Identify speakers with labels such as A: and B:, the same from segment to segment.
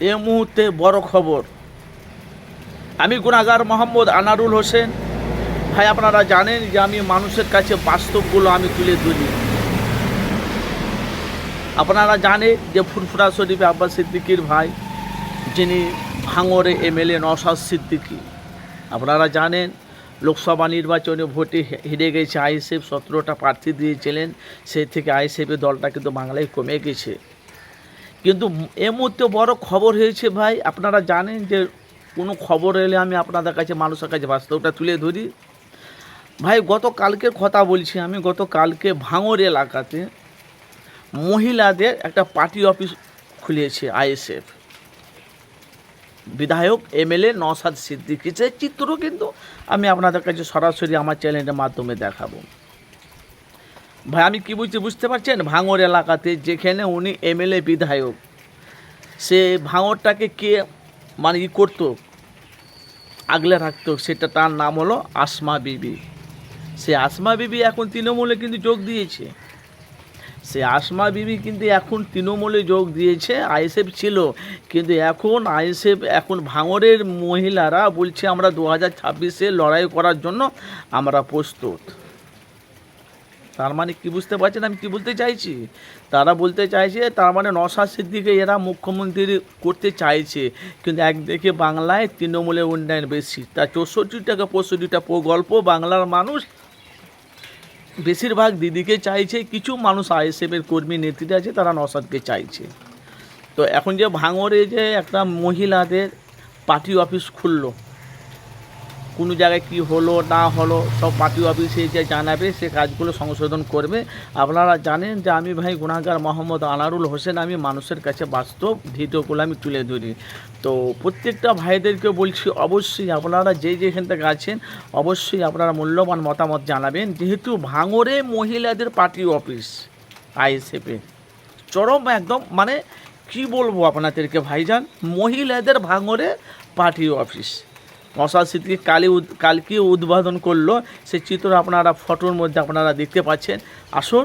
A: এ মুহূর্তে বড় খবর। আমি গুণাগার মোহাম্মদ আনারুল হোসেন। ভাই, আপনারা জানেন যে আমি মানুষের কাছে বাস্তবগুলো আমি তুলে ধরি। আপনারা জানেন যে ফুরফুরা শরীফে আব্বাস সিদ্দিকির ভাই, যিনি ভাঙরে এমএলএ নওশাদ সিদ্দিকি। আপনারা জানেন লোকসভা নির্বাচনে ভোটে হেরে গেছে আইএসএফ, সতেরোটা প্রার্থী দিয়েছিলেন। সেই থেকে আইএসএফের দলটা কিন্তু বাংলায় কমে গেছে। কিন্তু এ মুহূর্তে বড় খবর হয়েছে ভাই, আপনারা জানেন যে কোনো খবর এলে আমি আপনাদের কাছে, মানুষের কাছে বাস্তবটা তুলে ধরি। ভাই গত কালকের কথা বলছি আমি গত কালকে ভাঙর এলাকাতে মহিলাদের একটা পার্টি অফিস খুলিয়েছে আইএসএফ। বিধায়ক, এমএলএ নসাদ সিদ্দিকি সে চিত্র কিন্তু আমি আপনাদের কাছে সরাসরি আমার চ্যানেলের মাধ্যমে দেখাবো। ভাই, আমি কি বুঝতে বুঝতে পারছেন? ভাঙর এলাকাতে যেখানে উনি এমএলএ বিধায়ক, সে ভাঙরটাকে কে মানে ই করতো, আগলে রাখতো, সেটা তার নাম হলো আসমা বিবি। সে আসমা বিবি এখন তৃণমূলে কিন্তু যোগ দিয়েছে। সে আসমা বিবি কিন্তু এখন তৃণমূলে যোগ দিয়েছে, আইএসএফ ছিল, কিন্তু এখন আইএসএফ, এখন ভাঙরের মহিলারা বলছে, আমরা দু হাজার ছাব্বিশে লড়াই করার জন্য আমরা প্রস্তুত। তার মানে কি বুঝতে পারছেন আমি কি বলতে চাইছি? তারা বলতে চাইছে, তার মানে নশা সিদ্দিকে এরা মুখ্যমন্ত্রী করতে চাইছে, কিন্তু একদিকে বাংলায় তৃণমূলের উন্নয়ন বেশি। তা চৌষট্টি টাকা পঁয়ষট্টিটা গল্প বাংলার মানুষ বেশিরভাগ দিদিকে চাইছে, কিছু মানুষ আইএসএফের কর্মী নেত্রীরা আছে, তারা নসাদকে চাইছে। তো এখন যে ভাঙরে যে একটা মহিলাদের পার্টি অফিস খুললো কোনো জায়গায় কি হলো, না হলো, সব পার্টি অফিসে যে জানাবে, সে কাজগুলো সংশোধন করবে। আপনারা জানেন যে আমি ভাই গুণাগার মোহাম্মদ আনারুল হোসেন, আমি মানুষের কাছে বাস্তব ভিডিওগুলো আমি তুলে ধরি। তো প্রত্যেকটা ভাইদেরকে বলছি, অবশ্যই আপনারা যে যেখান থেকে আছেন, অবশ্যই আপনারা মূল্যবান মতামত জানাবেন। যেহেতু ভাঙরে মহিলাদের পার্টি অফিস, আইএসএফে চরম একদম মানে কি বলব আপনাদেরকে ভাইজান? মহিলাদের ভাঙরে পার্টি অফিস। মশাল স্মৃতি কালি কালকে উদ্বোধন করল। সেই চিত্র আপনারা ফটোর মধ্যে আপনারা দেখতে পাচ্ছেন। আসুন,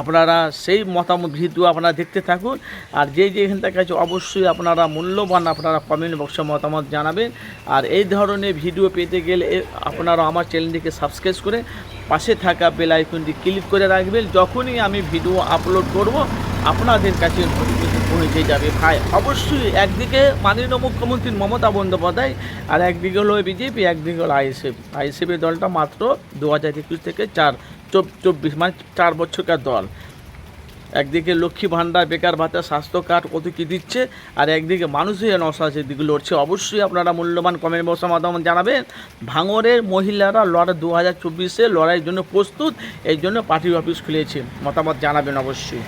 A: আপনারা সেই মতামত, ভিডিও আপনারা দেখতে থাকুন। আর যে যে এখান থেকে আছে, অবশ্যই আপনারা মূল্যবান আপনারা কমেন্ট বক্সে মতামত জানাবেন। আর এই ধরনের ভিডিও পেতে গেলে আপনারা আমার চ্যানেলটিকে সাবস্ক্রাইব করে পাশে থাকা বেল আইকনটি ক্লিক করে রাখবেন। যখনই আমি ভিডিও আপলোড করব আপনাদের কাছে পৌঁছে যাবে ভাই। অবশ্যই একদিকে মাননীয় মুখ্যমন্ত্রী মমতা বন্দ্যোপাধ্যায় আর একদিকে হলো বিজেপি, একদিকে হলো আইএসএফ। আইএসএফের দলটা মাত্র দু হাজার একুশ থেকে চার, চব- চব্বিশ মানে চার বছরকার দল। একদিকে লক্ষ্মী ভাণ্ডার, বেকার ভাতা, স্বাস্থ্য কার্ড কত কী দিচ্ছে আর একদিকে মানুষের নশাসের দিকে লড়ছে। অবশ্যই আপনারা মূল্যবান কমেন্ট বক্সের মাধ্যমে জানাবেন। ভাঙরের মহিলারা লড়াই দু হাজার চব্বিশে লড়াইয়ের জন্য প্রস্তুত এই জন্য পার্টি অফিস খুলেছে। মতামত জানাবেন অবশ্যই।